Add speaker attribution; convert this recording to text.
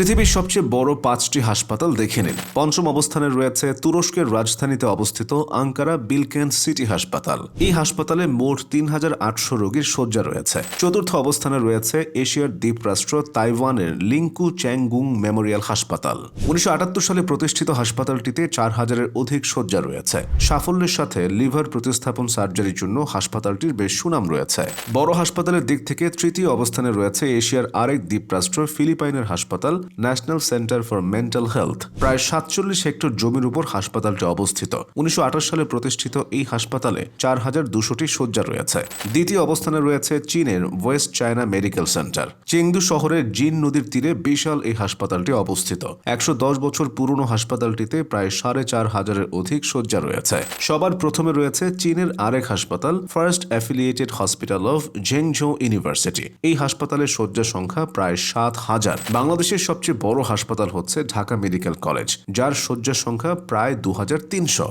Speaker 1: পৃথিবীর সবচেয়ে বড় পাঁচটি হাসপাতাল দেখে নিন। পঞ্চম অবস্থানে রয়েছে তুরস্কের রাজধানীতে অবস্থিত আঙ্কারা বিলকেন সিটি হাসপাতাল। এই হাসপাতালে মোট তিন হাজার আটশো রোগীর শয্যা রয়েছে। চতুর্থ অবস্থানে রয়েছে এশিয়ার দ্বীপরাষ্ট্র তাইওয়ানের লিঙ্কু চ্যাংগুং মেমোরিয়াল হাসপাতাল। উনিশশো আটাত্তর সালে প্রতিষ্ঠিত হাসপাতালটিতে চার হাজারের অধিক শয্যা রয়েছে। সাফল্যের সাথে লিভার প্রতিস্থাপন সার্জারির জন্য হাসপাতালটির বেশ সুনাম রয়েছে। বড় হাসপাতালের দিক থেকে তৃতীয় অবস্থানে রয়েছে এশিয়ার আরেক দ্বীপরাষ্ট্র ফিলিপাইনের হাসপাতাল national centre for mental health প্রায় সাতচল্লিশ হেক্টর জমির উপর হাসপাতালটি অবস্থিত। উনিশশো সালে প্রতিষ্ঠিত এই হাসপাতালে চার হাজার দুশোটি শয্যা রয়েছে। দ্বিতীয় অবস্থানে রয়েছে চীনের west China medical centre. Chengdu শহরের জিন নদীর তীরে বিশাল এই হাসপাতালটি অবস্থিত। একশো দশ বছর পুরনো হাসপাতালটিতে প্রায় সাড়ে চার হাজারের অধিক শয্যা রয়েছে। সবার প্রথমে রয়েছে চীনের আরেক হাসপাতাল, first affiliated hospital of Zhengzhou university. এই হাসপাতালের শয্যা সংখ্যা প্রায় সাত হাজার। বাংলাদেশের সবচেয়ে বড় হাসপাতাল হচ্ছে ঢাকা মেডিকেল কলেজ যার শয্যা সংখ্যা প্রায় দু হাজার তিনশো।